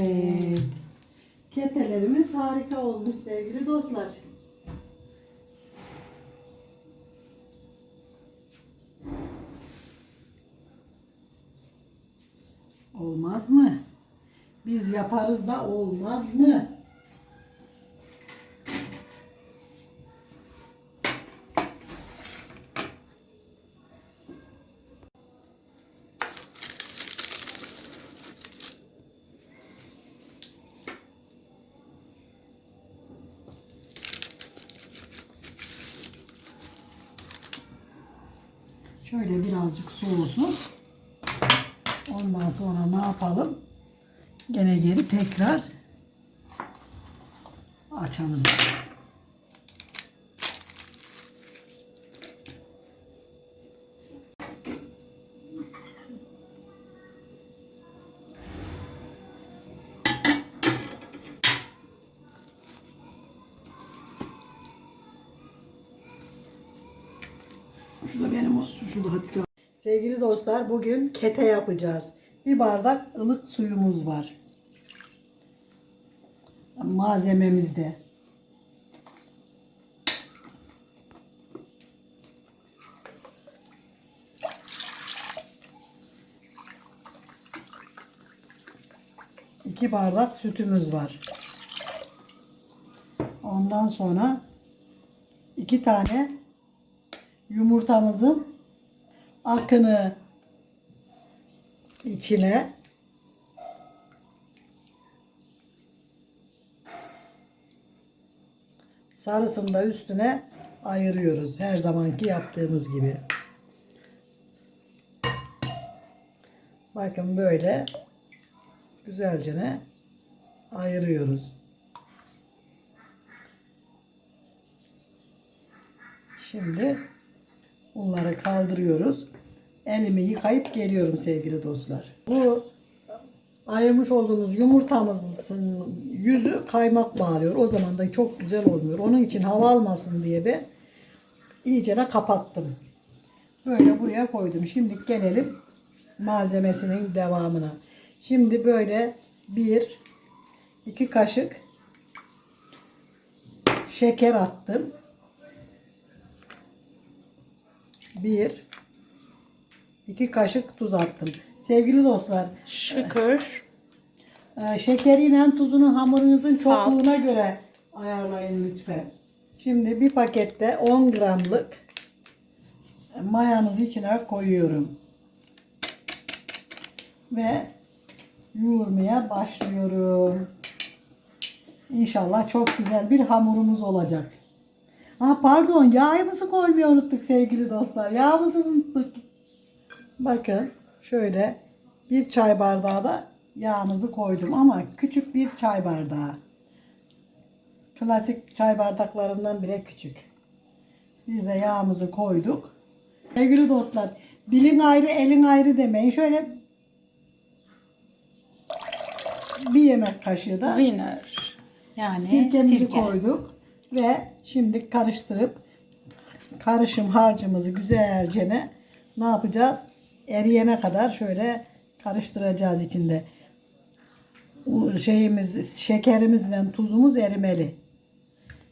Evet. Ketelerimiz harika olmuş sevgili dostlar. Olmaz mı? Biz yaparız da olmaz mı? Birazcık soğusun. Ondan sonra ne yapalım? Gene geri tekrar açalım. Şu da benim olsun. Şu da Hatice. Sevgili dostlar bugün kete yapacağız. Bir bardak ılık suyumuz var. Malzememizde. İki bardak sütümüz var. Ondan sonra iki tane yumurtamızın akını içine sarısını da üstüne ayırıyoruz. Her zamanki yaptığımız gibi. Bakın böyle güzelce ne ayırıyoruz. Şimdi bunları kaldırıyoruz. Elimi yıkayıp geliyorum sevgili dostlar. Bu ayırmış olduğumuz yumurtamızın yüzü kaymak bağlıyor. O zaman da çok güzel olmuyor. Onun için hava almasın diye ben iyicene kapattım. Böyle buraya koydum. Şimdi gelelim malzemesinin devamına. Şimdi böyle bir iki kaşık şeker attım. Bir iki kaşık tuz attım. Sevgili dostlar, Şükür. e, şekeriyle tuzunu hamurunuzun Salt. çokluğuna göre ayarlayın lütfen. Şimdi bir pakette 10 gramlık mayamızı içine koyuyorum. Ve yoğurmaya başlıyorum. İnşallah çok güzel bir hamurumuz olacak. Ha pardon yağımızı koymayı unuttuk sevgili dostlar. Yağımızı unuttuk. Bakın şöyle bir çay bardağı da yağımızı koydum ama küçük bir çay bardağı. Klasik çay bardaklarından bile küçük. Bir de yağımızı koyduk. Sevgili dostlar dilin ayrı elin ayrı demeyin. Şöyle bir yemek kaşığı da Winner. Yani sirkemizi sirke. koyduk ve şimdi karıştırıp karışım harcımızı güzelce ne, ne yapacağız? Eriyene kadar şöyle karıştıracağız içinde. Şeyimiz, şekerimizle tuzumuz erimeli.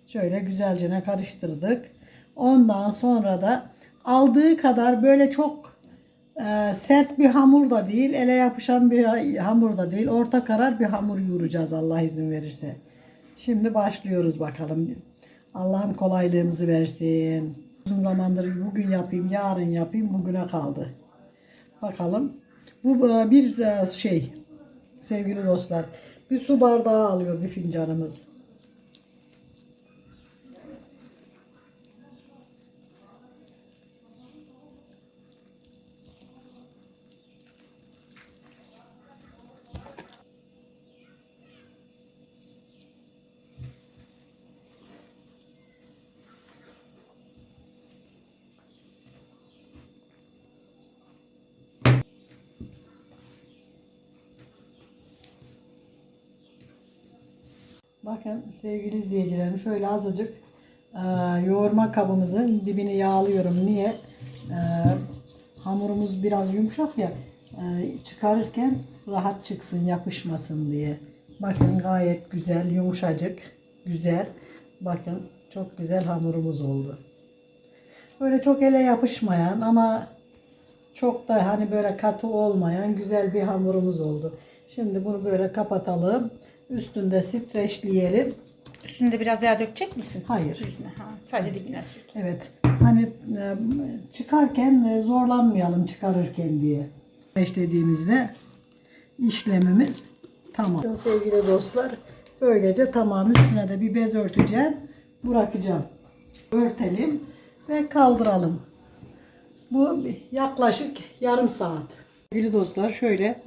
Şöyle güzelce karıştırdık. Ondan sonra da aldığı kadar böyle çok e, sert bir hamur da değil, ele yapışan bir hamur da değil. Orta karar bir hamur yoğuracağız Allah izin verirse. Şimdi başlıyoruz bakalım. Allah'ım kolaylığımızı versin. Uzun zamandır bugün yapayım, yarın yapayım, bugüne kaldı. Bakalım. Bu e, bir e, şey sevgili dostlar. Bir su bardağı alıyor bir fincanımız. Bakın sevgili izleyicilerim şöyle azıcık e, yoğurma kabımızın dibini yağlıyorum. Niye? E, hamurumuz biraz yumuşak ya e, çıkarırken rahat çıksın yapışmasın diye. Bakın gayet güzel, yumuşacık, güzel. Bakın çok güzel hamurumuz oldu. Böyle çok ele yapışmayan ama çok da hani böyle katı olmayan güzel bir hamurumuz oldu. Şimdi bunu böyle kapatalım. Üstünde streçleyelim. Üstünde biraz yağ dökecek misin? Hayır. Yüzüne. Ha, sadece dibine süt. Evet. Hani e, çıkarken e, zorlanmayalım çıkarırken diye. İşlediğimizde işlemimiz tamam. Sevgili dostlar böylece tamam üstüne de bir bez örteceğim. Bırakacağım. Örtelim ve kaldıralım. Bu yaklaşık yarım saat. Sevgili dostlar şöyle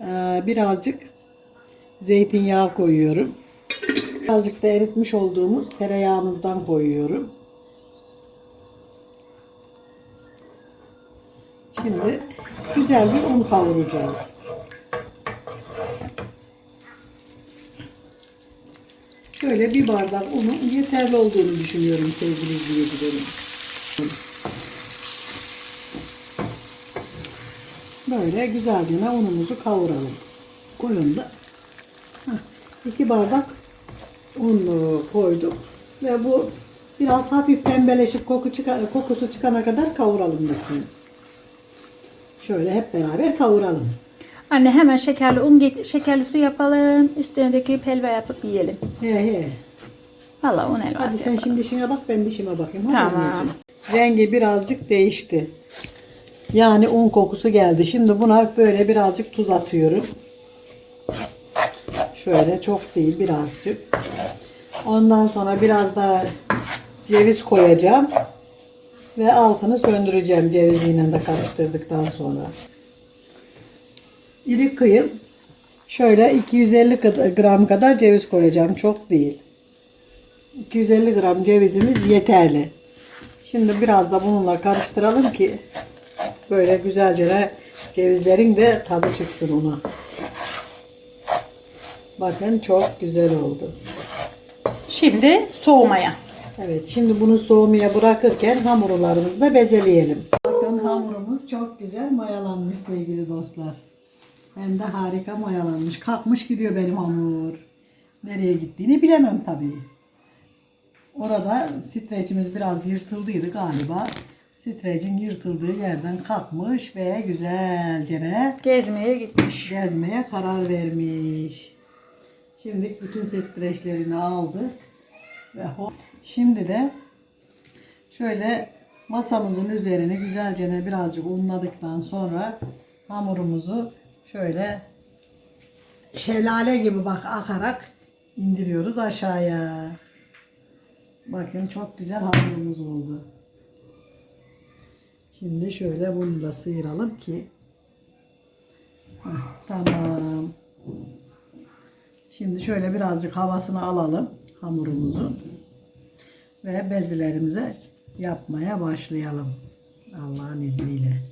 e, birazcık zeytinyağı koyuyorum. Birazcık da eritmiş olduğumuz tereyağımızdan koyuyorum. Şimdi güzel bir un kavuracağız. Şöyle bir bardak unun yeterli olduğunu düşünüyorum sevgili izleyicilerim. Böyle güzelce unumuzu kavuralım. Koyun da. Heh, iki bardak un koyduk ve bu biraz hafif pembeleşip koku çıka- kokusu çıkana kadar kavuralım lütfen. Şöyle hep beraber kavuralım. Anne hemen şekerli un get- şekerli su yapalım. Üstüne döküp helva yapıp yiyelim. He he. Valla un helvası Hadi sen yapalım. şimdi işine bak ben dişime bakayım. Hadi Tamam. anneciğim. Rengi birazcık değişti. Yani un kokusu geldi. Şimdi buna böyle birazcık tuz atıyorum. Şöyle çok değil birazcık. Ondan sonra biraz daha ceviz koyacağım. Ve altını söndüreceğim ceviziyle de karıştırdıktan sonra. İri kıyım. Şöyle 250 kad- gram kadar ceviz koyacağım. Çok değil. 250 gram cevizimiz yeterli. Şimdi biraz da bununla karıştıralım ki böyle güzelce de cevizlerin de tadı çıksın ona. Bakın çok güzel oldu. Şimdi soğumaya. Evet şimdi bunu soğumaya bırakırken hamurlarımızı da bezeleyelim. Bakın hamurumuz çok güzel mayalanmış sevgili dostlar. Hem de harika mayalanmış. Kalkmış gidiyor benim hamur. Nereye gittiğini bilemem tabii. Orada streçimiz biraz yırtıldıydı galiba. Streçin yırtıldığı yerden kalkmış ve güzelce de Gezmeye gitmiş. gezmeye karar vermiş. Şimdi bütün streçlerini aldı ve. Şimdi de şöyle masamızın üzerine güzelce birazcık unladıktan sonra hamurumuzu şöyle şelale gibi bak akarak indiriyoruz aşağıya. Bakın çok güzel hamurumuz oldu. Şimdi şöyle bunu da sıyıralım ki Heh, tamam. Şimdi şöyle birazcık havasını alalım hamurumuzun ve bezilerimize yapmaya başlayalım. Allah'ın izniyle.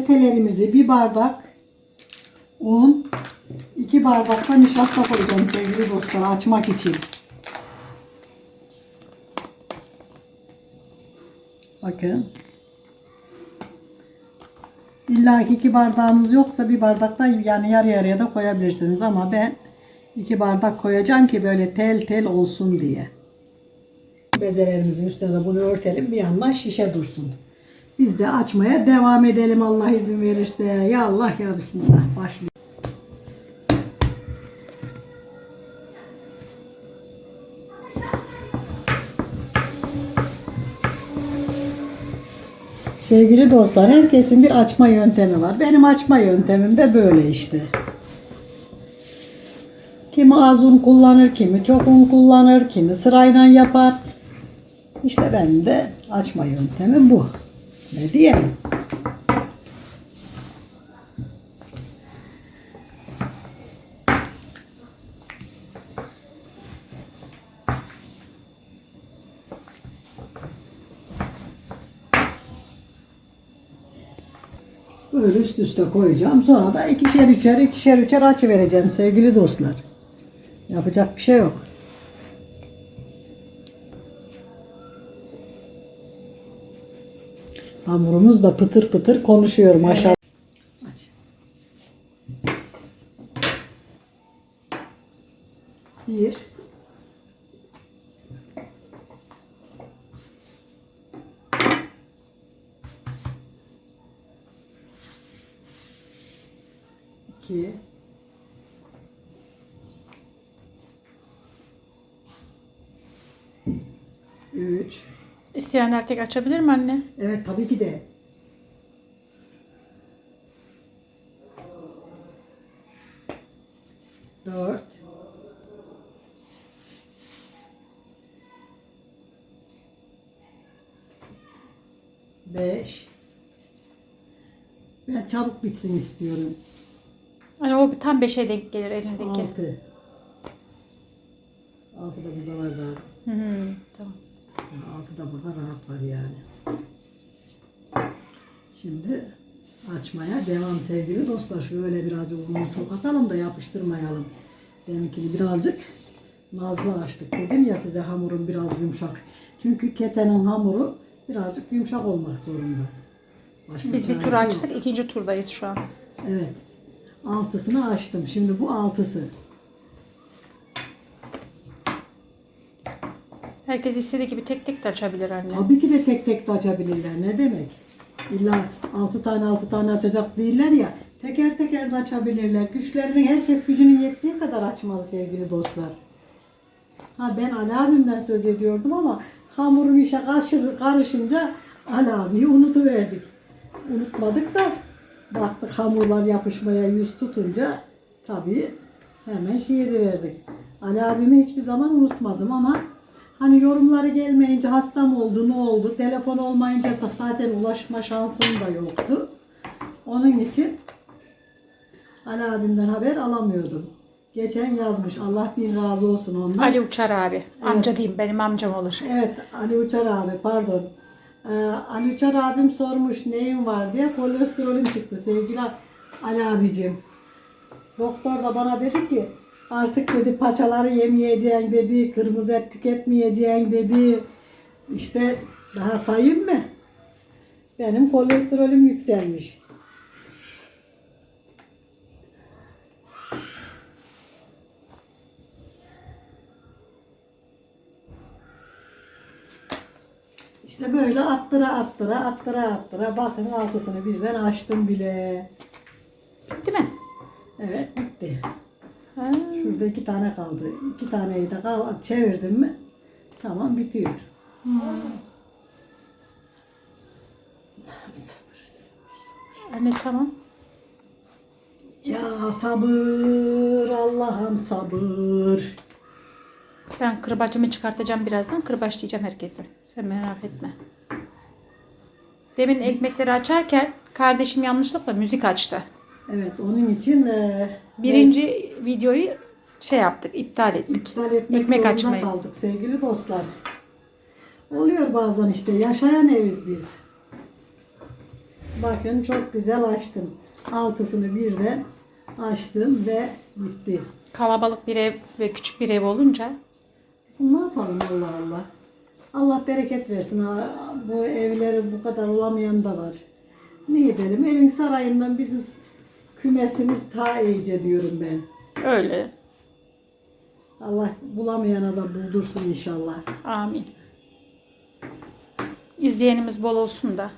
Ketelerimizi bir bardak un, iki bardak da nişasta koyacağım sevgili dostlar açmak için. Bakın. İlla ki iki bardağınız yoksa bir bardak da yani yarı yarıya da koyabilirsiniz ama ben iki bardak koyacağım ki böyle tel tel olsun diye. Bezelerimizin üstüne de bunu örtelim bir yandan şişe dursun. Biz de açmaya devam edelim Allah izin verirse. Ya Allah ya Bismillah. Başlıyor. Sevgili dostlar, herkesin bir açma yöntemi var. Benim açma yöntemim de böyle işte. Kimi az un kullanır, kimi çok un kullanır, kimi sırayla yapar. İşte benim de açma yöntemim bu. Ne diyeyim? Böyle üst üste koyacağım. Sonra da ikişer üçer ikişer üçer açı vereceğim sevgili dostlar. Yapacak bir şey yok. Hamurumuz da pıtır pıtır konuşuyor maşallah. Aç. Bir. İki. Üç. İsteyenler tek açabilir mi anne? Evet tabii ki de. Dört. Beş. Ben çabuk bitsin istiyorum. Hani o tam beşe denk gelir elindeki. Altı. Altı da burada var daha. kızım. Hı hı, tamam. Yani altı da burada rahat var yani. Şimdi açmaya devam sevgili dostlar. Şöyle birazcık unu çok atalım da yapıştırmayalım. Deminkini birazcık nazlı açtık. Dedim ya size hamurum biraz yumuşak. Çünkü ketenin hamuru birazcık yumuşak olmak zorunda. Başka Biz bir tur yok. açtık. ikinci turdayız şu an. Evet. Altısını açtım. Şimdi bu altısı. Herkes istediği gibi tek tek de açabilir anne. Tabii ki de tek tek de açabilirler. Ne demek? İlla altı tane altı tane açacak değiller ya. Teker teker de açabilirler. Güçlerinin herkes gücünün yettiği kadar açmalı sevgili dostlar. Ha ben Ali abimden söz ediyordum ama hamurun işe karşı, karışınca Ali abiyi unutuverdik. Unutmadık da baktık hamurlar yapışmaya yüz tutunca tabii hemen şey verdik. Ali abimi hiçbir zaman unutmadım ama hani yorumları gelmeyince hastam oldu ne oldu telefon olmayınca da zaten ulaşma şansım da yoktu. Onun için Ali abimden haber alamıyordum. Geçen yazmış Allah bin razı olsun ondan. Ali Uçar abi. Amca diyeyim benim amcam olur. Evet Ali Uçar abi pardon. Ee, Ali Uçar abim sormuş neyin var diye kolesterolüm çıktı sevgili Ali abicim. Doktor da bana dedi ki artık dedi paçaları yemeyeceksin dedi, kırmızı et tüketmeyeceksin dedi. İşte daha sayayım mı? Benim kolesterolüm yükselmiş. İşte böyle attıra attıra attıra attıra bakın altısını birden açtım bile. Bitti mi? Evet bitti. Şurada iki tane kaldı. İki taneyi de kal çevirdim mi tamam bitiyor. Anne tamam. Ya sabır Allah'ım sabır. Ben kırbacımı çıkartacağım birazdan. Kırbaçlayacağım herkesi. Sen merak etme. Demin ekmekleri açarken kardeşim yanlışlıkla müzik açtı. Evet onun için e, Birinci videoyu şey yaptık, iptal ettik. iptal etmek Ekmek zorunda açmayı. kaldık sevgili dostlar. Oluyor bazen işte yaşayan eviz biz. Bakın çok güzel açtım. Altısını birden açtım ve bitti. Kalabalık bir ev ve küçük bir ev olunca Kızım ne yapalım Allah Allah. Allah bereket versin. Ha, Bu evleri bu kadar olamayan da var. Ne edelim? Evin sarayından bizim kümesimiz ta iyice diyorum ben. öyle. Allah bulamayana da buldursun inşallah. Amin. İzleyenimiz bol olsun da.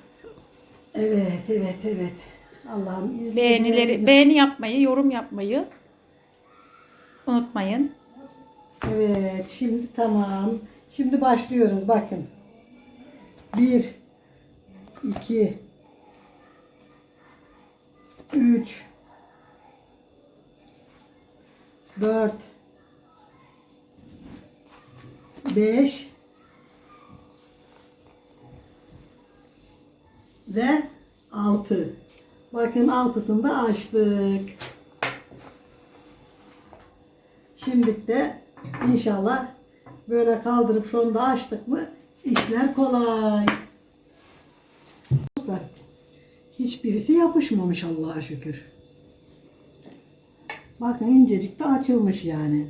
Evet, evet, evet. Allah'ım Beğenileri, izleyicilerimizi... beğeni yapmayı, yorum yapmayı unutmayın. Evet, şimdi tamam. Şimdi başlıyoruz bakın. Bir, iki, üç, dört, beş ve altı. Bakın altısını da açtık. Şimdi de inşallah böyle kaldırıp şunu da açtık mı işler kolay. Dostlar Hiçbirisi yapışmamış Allah'a şükür. Bakın incecik de açılmış yani.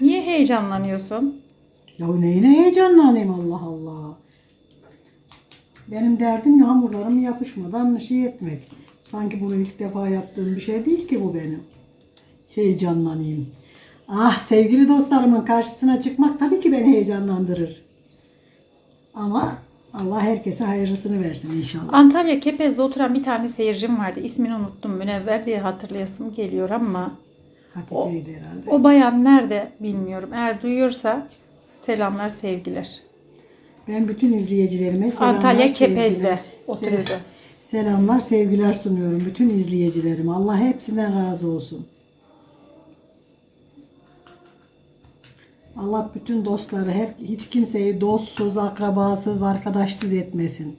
Niye heyecanlanıyorsun? Ya neyine heyecanlanayım Allah Allah. Benim derdim hamurlarım yapışmadan şey etmek. Sanki bunu ilk defa yaptığım bir şey değil ki bu benim. Heyecanlanayım. Ah sevgili dostlarımın karşısına çıkmak tabii ki beni heyecanlandırır. Ama Allah herkese hayırlısını versin inşallah. Antalya Kepez'de oturan bir tane seyircim vardı. İsmini unuttum. Münevver diye hatırlayasım geliyor ama Hatice'ydi herhalde. o bayan nerede bilmiyorum. Eğer duyuyorsa selamlar sevgiler. Ben bütün izleyicilerime selamlar, Antalya Kepez'de oturuyordu. Se- Selamlar, sevgiler sunuyorum bütün izleyicilerime. Allah hepsinden razı olsun. Allah bütün dostları, hep, hiç kimseyi dostsuz, akrabasız, arkadaşsız etmesin.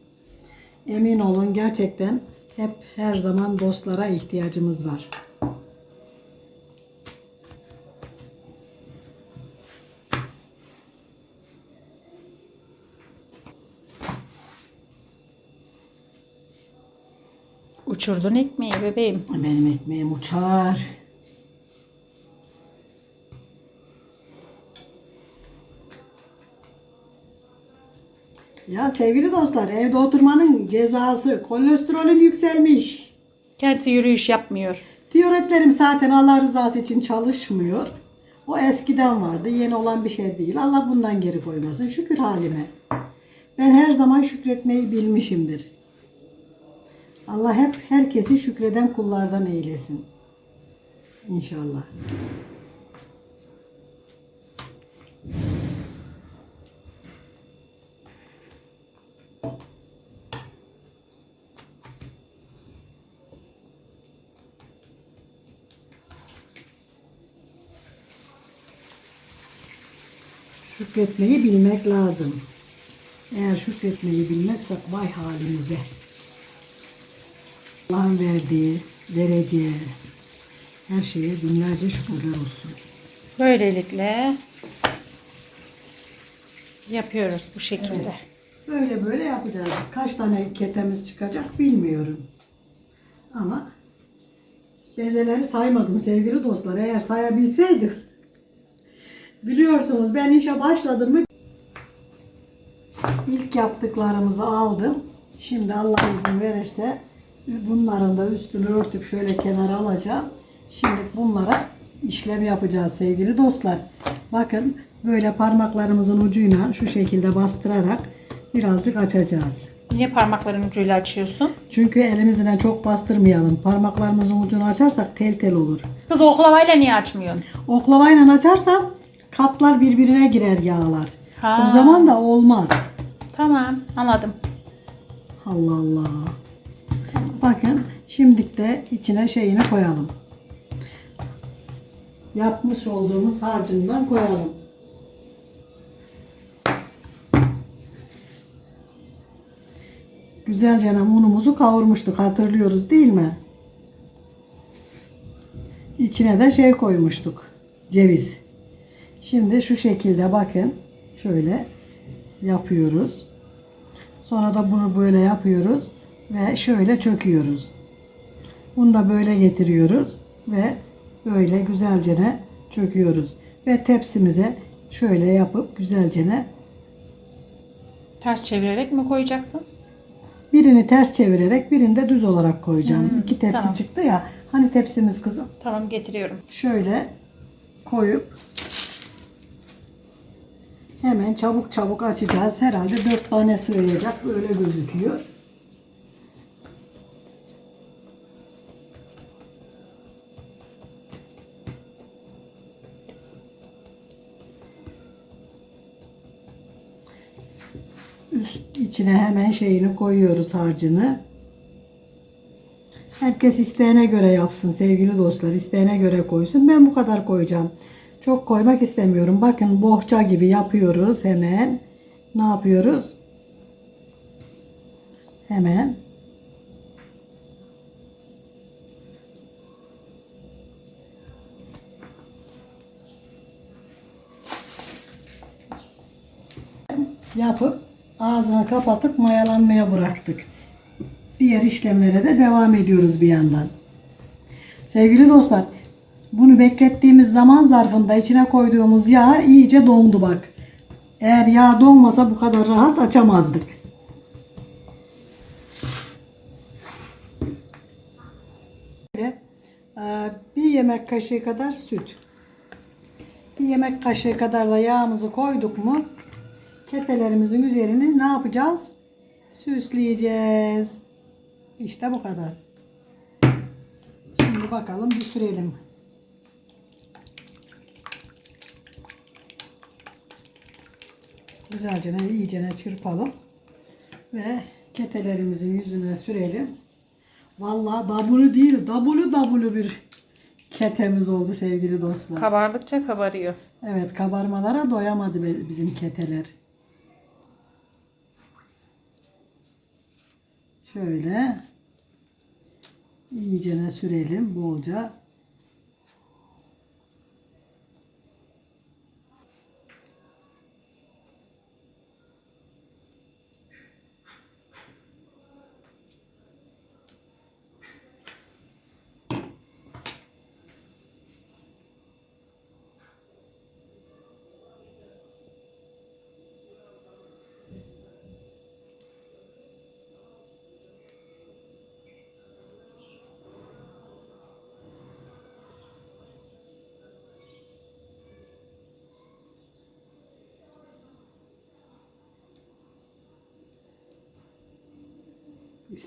Emin olun gerçekten hep her zaman dostlara ihtiyacımız var. Uçurdun ekmeği bebeğim. Benim ekmeğim uçar. Ya sevgili dostlar evde oturmanın cezası kolesterolüm yükselmiş. Kendisi yürüyüş yapmıyor. Tiyoretlerim zaten Allah rızası için çalışmıyor. O eskiden vardı. Yeni olan bir şey değil. Allah bundan geri koymasın. Şükür halime. Ben her zaman şükretmeyi bilmişimdir. Allah hep herkesi şükreden kullardan eylesin. İnşallah. Şükretmeyi bilmek lazım. Eğer şükretmeyi bilmezsek vay halimize. Allah'ın verdiği, vereceği her şeye binlerce şükürler olsun. Böylelikle yapıyoruz bu şekilde. Böyle böyle yapacağız. Kaç tane ketemiz çıkacak bilmiyorum. Ama bezeleri saymadım sevgili dostlar. Eğer sayabilseydim. Biliyorsunuz ben işe başladım mı ilk yaptıklarımızı aldım. Şimdi Allah izin verirse bunların da üstünü örtüp şöyle kenara alacağım. Şimdi bunlara işlem yapacağız sevgili dostlar. Bakın böyle parmaklarımızın ucuyla şu şekilde bastırarak birazcık açacağız. Niye parmakların ucuyla açıyorsun? Çünkü elimizle çok bastırmayalım. Parmaklarımızın ucunu açarsak tel tel olur. Kız oklavayla niye açmıyorsun? Oklavayla açarsam katlar birbirine girer yağlar. Ha. O zaman da olmaz. Tamam anladım. Allah Allah. Bakın şimdi de içine şeyini koyalım. Yapmış olduğumuz harcından koyalım. Güzelce unumuzu kavurmuştuk hatırlıyoruz değil mi? İçine de şey koymuştuk. Ceviz. Şimdi şu şekilde bakın. Şöyle yapıyoruz. Sonra da bunu böyle yapıyoruz ve şöyle çöküyoruz. Bunu da böyle getiriyoruz ve böyle güzelce de çöküyoruz. Ve tepsimize şöyle yapıp güzelce de Ters çevirerek mi koyacaksın? birini ters çevirerek birini de düz olarak koyacağım. İki tepsi tamam. çıktı ya. Hani tepsimiz kızım. Tamam getiriyorum. Şöyle koyup hemen çabuk çabuk açacağız. Herhalde dört tane sığacak. Böyle gözüküyor. Üst içine hemen şeyini koyuyoruz harcını. Herkes isteğine göre yapsın sevgili dostlar. İsteğine göre koysun. Ben bu kadar koyacağım. Çok koymak istemiyorum. Bakın bohça gibi yapıyoruz hemen. Ne yapıyoruz? Hemen yapıp ağzını kapatıp mayalanmaya bıraktık. Diğer işlemlere de devam ediyoruz bir yandan. Sevgili dostlar, bunu beklettiğimiz zaman zarfında içine koyduğumuz yağ iyice dondu bak. Eğer yağ donmasa bu kadar rahat açamazdık. E, bir yemek kaşığı kadar süt. Bir yemek kaşığı kadar da yağımızı koyduk mu ketelerimizin üzerini ne yapacağız? Süsleyeceğiz. İşte bu kadar. Şimdi bakalım bir sürelim. Güzelce iyice çırpalım. Ve ketelerimizin yüzüne sürelim. Vallahi W değil, W W bir ketemiz oldu sevgili dostlar. Kabardıkça kabarıyor. Evet kabarmalara doyamadı bizim keteler. Şöyle iyicene sürelim bolca.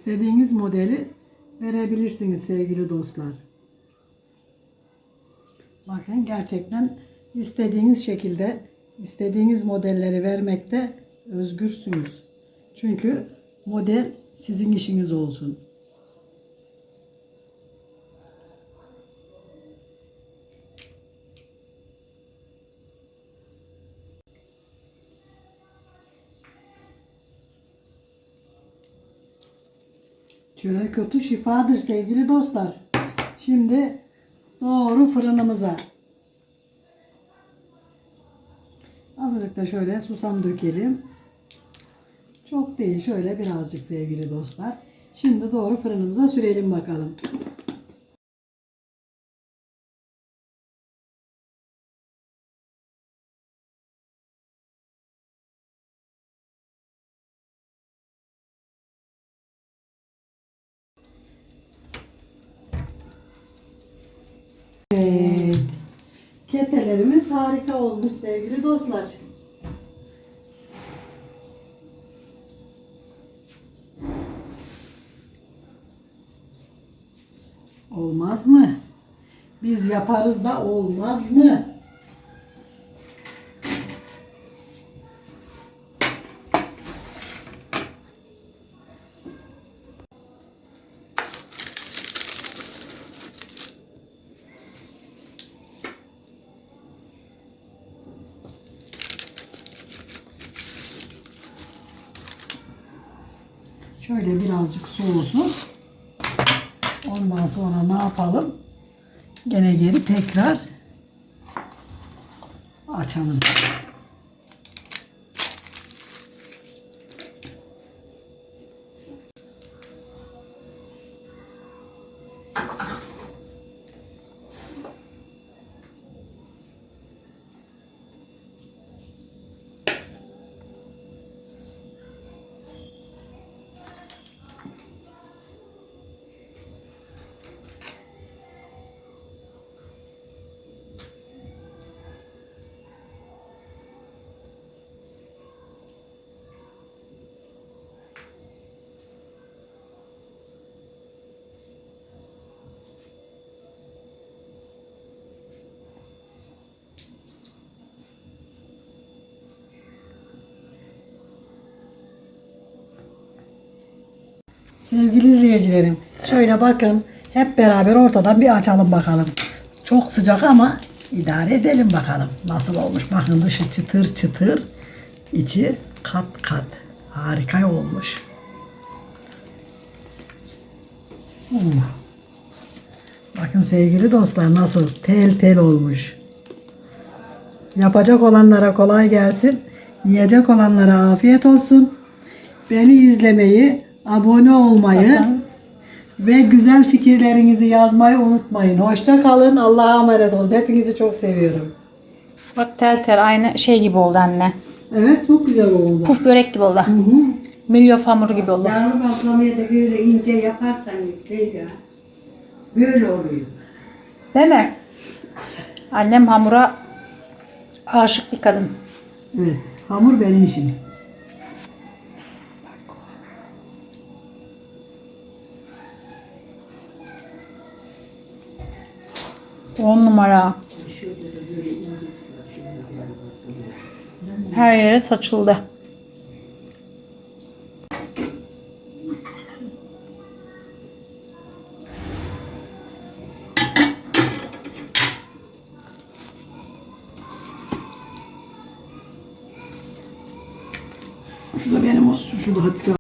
İstediğiniz modeli verebilirsiniz sevgili dostlar. Bakın gerçekten istediğiniz şekilde istediğiniz modelleri vermekte özgürsünüz. Çünkü model sizin işiniz olsun. Çörek kötü şifadır sevgili dostlar. Şimdi doğru fırınımıza. Azıcık da şöyle susam dökelim. Çok değil şöyle birazcık sevgili dostlar. Şimdi doğru fırınımıza sürelim bakalım. Ketelerimiz harika olmuş sevgili dostlar. Olmaz mı? Biz yaparız da olmaz mı? Şöyle birazcık soğusun. Ondan sonra ne yapalım? Gene geri tekrar açalım. Sevgili izleyicilerim, şöyle bakın hep beraber ortadan bir açalım bakalım. Çok sıcak ama idare edelim bakalım nasıl olmuş. Bakın dışı çıtır çıtır, içi kat kat. Harika olmuş. Uh. Bakın sevgili dostlar nasıl tel tel olmuş. Yapacak olanlara kolay gelsin. Yiyecek olanlara afiyet olsun. beni izlemeyi, abone olmayı ve güzel fikirlerinizi yazmayı unutmayın. Hoşça kalın. Allah'a emanet olun. Hepinizi çok seviyorum. Bak tel tel aynı şey gibi oldu anne. Evet çok güzel oldu. Puf börek gibi oldu. Hı hı. Milyof hamuru gibi oldu. Yağlı bazlamayı da böyle ince yaparsan Leyla böyle oluyor. Değil mi? Annem hamura aşık bir kadın. Evet. Hamur benim işim. On numara. Her yere saçıldı. Şu da benim olsun. Şu da Hatice